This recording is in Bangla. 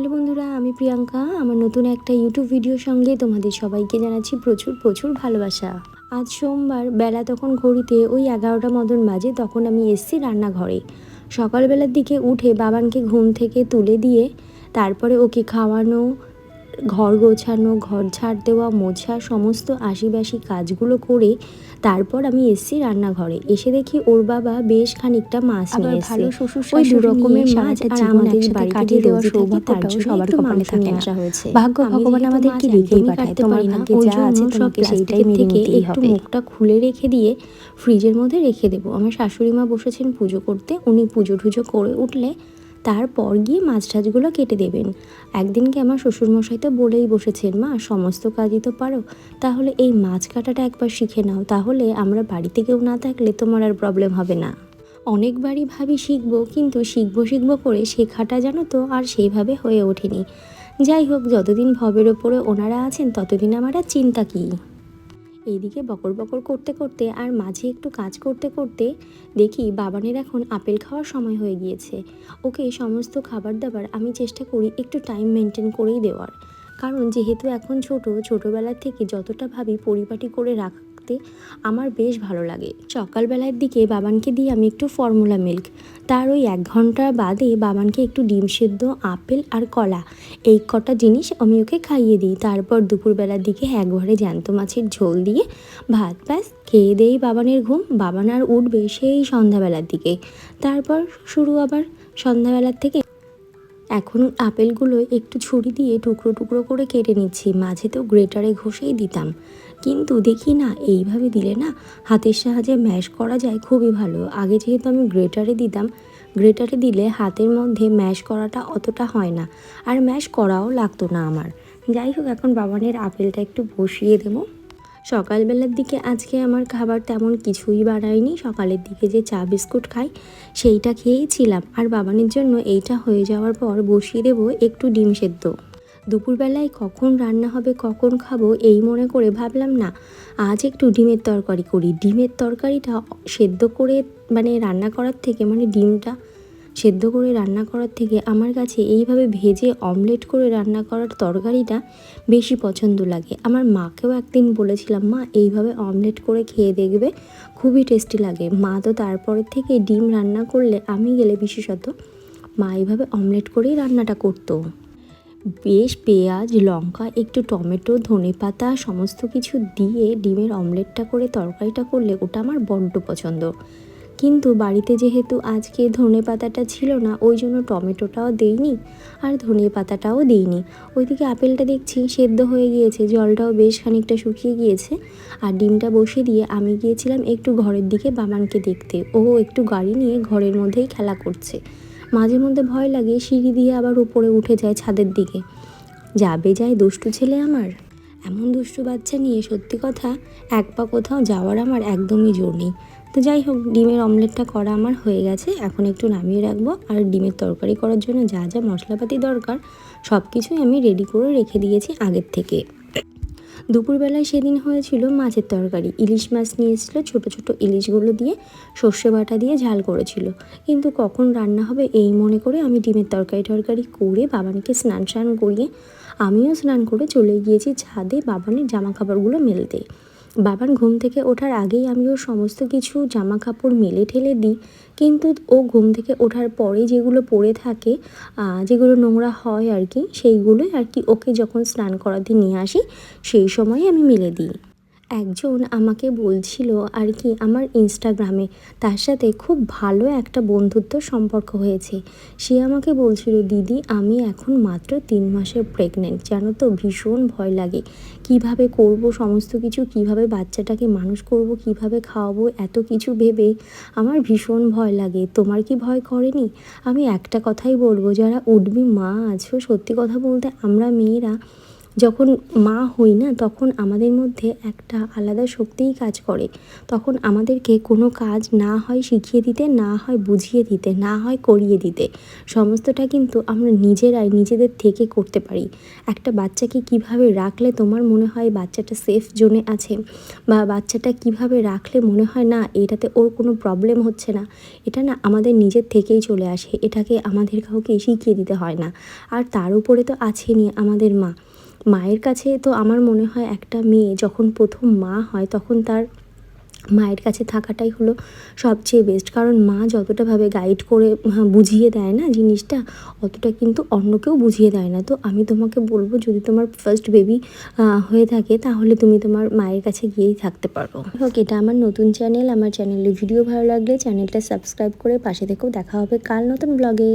হ্যালো বন্ধুরা, আমি প্রিয়াঙ্কা। আমার নতুন একটা ইউটিউব ভিডিওর সঙ্গে তোমাদের সবাইকে জানাচ্ছি প্রচুর প্রচুর ভালোবাসা। আজ সোমবার বেলা তখন ঘড়িতে ওই এগারোটা মতন বাজে, তখন আমি এসছি রান্নাঘরে। সকালবেলার দিকে উঠে বাবানকে ঘুম থেকে তুলে দিয়ে, তারপরে ওকে খাওয়ানো ঘর গোছানো ঘর ঝাড় দেওয়া মোছা সমস্ত আশিবাসি কাজগুলো করে তারপর আমি এসছি রান্নাঘরে এসে দেখি ওর বাবা বেশ খানিকটা মাছ নিয়ে এসেছে ওই দু রকমের মাছ আর আমাদের বাড়িতে যে সৌভাগ্যটাও জন্য সবার কপালে থাকে। আসা হয়েছে ভাগ্য ভগবান আমাদেরকে মাছ পাঠায়, তোমার ভাগ্যে যা আছে তোমাকে সেইটাই মেনে নিতেই একটু হবে। মুখটা খুলে রেখে দিয়ে ফ্রিজের মধ্যে রেখে দেবো আমার শাশুড়ি মা বসেছেন পুজো করতে উনি পুজো টুজো করে উঠলে তারপর গিয়ে মাছ টাছগুলো কেটে দেবেন। একদিনকে আমার শ্বশুরমশাই তো বলেই বসেছেন, মা, সমস্ত কাজই তো পারো। তাহলে এই মাছ কাটাটা একবার শিখে নাও। তাহলে আমরা বাড়িতে কেউ না থাকলে তোমার আর প্রবলেম হবে না। অনেকবারই ভাবি শিখব, কিন্তু শিখব শিখব করে শেখাটা জানো তো আর সেইভাবে হয়ে ওঠেনি। যাই হোক, যতদিন ভবের ওপরে ওনারা আছেন, ততদিন আমার আর চিন্তা কী? এইদিকে বকর বকর করতে করতে আর মাঝে একটু কাজ করতে করতে দেখি বাবানের এখন আপেল খাওয়ার সময় হয়ে গিয়েছে। ওকে সমস্ত খাবার দাবার আমি চেষ্টা করি একটু টাইম মেনটেন করেই দেওয়ার। কারণ যেহেতু এখন ছোট ছোটোবেলার থেকে যতটা ভাবি পরিপাটি করে রাখতে আমার বেশ ভালো লাগে। সকালবেলার দিকে বাবানকে দিয়ে আমি একটু ফর্মুলা মিল্ক তার ওই এক ঘণ্টা বাদে বাবানকে একটু ডিম সেদ্ধ, আপেল আর কলা, এই কটা জিনিস আমি ওকে খাইয়ে দিই। তারপর দুপুরবেলার দিকে একবারে জ্যান্ত মাছের ঝোল দিয়ে ভাত ব্যাস, খেয়ে দেই বাবানের ঘুম। বাবান আর উঠবে সেই সন্ধ্যাবেলার দিকে। তারপর শুরু আবার সন্ধ্যাবেলার থেকে এখন আপেলগুলো একটু ছুরি দিয়ে টুকরো টুকরো করে কেটে নিচ্ছি। মাঝে তো গ্রেটারে ঘষেই দিতাম। কিন্তু দেখি না, এইভাবে দিলে না হাতের সাহায্যে ম্যাশ করা যায় খুবই ভালো। আগে যেহেতু আমি গ্রেটারে দিতাম, গ্রেটারে দিলে হাতের মধ্যে ম্যাশ করাটা অতটা হয় না। আর ম্যাশ করাও লাগতো না আমার। যাই হোক, এখন বাবানের আপেলটা একটু বসিয়ে দেবো। সকালবেলার দিকে আজকে আমার খাবার তেমন কিছুই বাড়ায়নি। সকালের দিকে যে চা বিস্কুট খাই, সেইটা খেয়েছিলাম আর বাবানের জন্য এইটা হয়ে যাওয়ার পর বসিয়ে দেবো একটু ডিম সেদ্ধ। দুপুরবেলায় কখন রান্না হবে, কখন খাব এই মনে করে ভাবলাম, না, আজ একটু ডিমের তরকারি করি। ডিমের তরকারিটা সেদ্ধ করে মানে রান্না করার থেকে মানে ডিমটা সেদ্ধ করে রান্না করার থেকে আমার কাছে এইভাবে ভেজে অমলেট করে রান্না করার তরকারিটা বেশি পছন্দ লাগে। আমার মাকেও একদিন বলেছিলাম, মা, এইভাবে অমলেট করে খেয়ে দেখবে, খুবই টেস্টি লাগে। মা তো তারপরের থেকে ডিম রান্না করলে আমি গেলে বিশেষত মা এইভাবে অমলেট করেই রান্নাটা করতো। বেশ পেঁয়াজ, লঙ্কা, একটু টমেটো ধনে পাতা সমস্ত কিছু দিয়ে ডিমের অমলেটটা করে তরকারিটা করলে ওটা আমার বড্ড পছন্দ। কিন্তু বাড়িতে যেহেতু আজকে ধনে পাতাটা ছিল না, ওই জন্য টমেটোটাও দেইনি আর ধনে পাতাটাও দিইনি। ওইদিকে আপেলটা দেখছি সেদ্ধ হয়ে গিয়েছে, জলটাও বেশ খানিকটা শুকিয়ে গিয়েছে আর ডিমটা বসে দিয়ে আমি গিয়েছিলাম একটু ঘরের দিকে বাবানকে দেখতে। ও একটু গাড়ি নিয়ে ঘরের মধ্যেই খেলা করছে। মাঝে মধ্যে ভয় লাগে, সিঁড়ি দিয়ে আবার উপরে উঠে যায় ছাদের দিকে। যাবে যায় দুষ্টু ছেলে আমার? এমন দুষ্টু বাচ্চা নিয়ে সত্যি কথা, এক পা কোথাও যাওয়ার আমার একদমই জোর নেই। তো যাই হোক, ডিমের অমলেটটা করা আমার হয়ে গেছে। এখন একটু নামিয়ে রাখব আর ডিমের তরকারি করার জন্য যা যা মশলাপাতি দরকার সব কিছুই আমি রেডি করে রেখে দিয়েছি আগের থেকে। দুপুরবেলায় সেদিন হয়েছিল মাছের তরকারি। ইলিশ মাছ নিয়ে এসেছিল ছোটো ছোটো ইলিশগুলো দিয়ে সর্ষে বাটা দিয়ে ঝাল করেছিল। কিন্তু কখন রান্না হবে এই মনে করে আমি ডিমের তরকারি টরকারি করে বাবানকে স্নান স্নান করিয়ে, আমিও স্নান করে চলে গিয়েছি ছাদে বাবানের জামা কাপড়গুলো মেলতে। বাবান ঘুম থেকে ওঠার আগেই আমি ওর সমস্ত কিছু জামা কাপড় মেলে ঠেলে দিই। কিন্তু ও ঘুম থেকে ওঠার পরে যেগুলো পড়ে থাকে যেগুলো নোংরা হয় আর কি, সেইগুলোই আর কি ওকে যখন স্নান করাতে নিয়ে আসি, সেই সময় আমি মেলে দিই। একজন আমাকে বলছিল আর কি আমার ইনস্টাগ্রামে তার সাথে খুব ভালো একটা বন্ধুত্ব সম্পর্ক হয়েছে। সে আমাকে বলছিল, দিদি, আমি এখন মাত্র তিন মাসের প্রেগনেন্ট জানো তো ভীষণ ভয় লাগে। কীভাবে করব সমস্ত কিছু, কীভাবে বাচ্চাটাকে মানুষ করব, কীভাবে খাওয়াবো, এত কিছু ভেবে আমার ভীষণ ভয় লাগে। তোমার কি ভয় করেনি? আমি একটা কথাই বলব, যারা উঠবি মা আছো, সত্যি কথা বলতে আমরা মেয়েরা যখন মা হই না, তখন আমাদের মধ্যে একটা আলাদা শক্তিই কাজ করে। তখন আমাদেরকে কোনো কাজ না হয় শিখিয়ে দিতে, না হয় বুঝিয়ে দিতে, না হয় করিয়ে দিতে। সমস্তটা কিন্তু আমরা নিজেরাই, নিজেদের থেকে করতে পারি। একটা বাচ্চাকে কীভাবে রাখলে তোমার মনে হয় বাচ্চাটা সেফ জোনে আছে? বা বাচ্চাটা কীভাবে রাখলে মনে হয় না, এটাতে ওর কোনো প্রবলেম হচ্ছে না? এটা না আমাদের নিজের থেকেই চলে আসে। এটাকে আমাদের কাউকে শিখিয়ে দিতে হয় না। আর তার উপরে তো আছেনই আমাদের মা। মায়ের কাছে তো আমার মনে হয় একটা মেয়ে যখন প্রথম মা হয় তখন তার মায়ের কাছে থাকাটাই হলো সবচেয়ে বেস্ট কারণ মা যতটাভাবে গাইড করে হ্যাঁ, বুঝিয়ে দেয় না জিনিসটা অতটা কিন্তু অন্য কেউ বুঝিয়ে দেয় না। তো আমি তোমাকে বলব যদি তোমার ফার্স্ট বেবি হয়ে থাকে তাহলে তুমি তোমার মায়ের কাছে গিয়েই থাকতে পারো। হোক এটা আমার নতুন চ্যানেল আমার চ্যানেলে ভিডিও ভালো লাগলে চ্যানেলটা সাবস্ক্রাইব করে পাশে থেকেও দেখা হবে কাল নতুন ব্লগে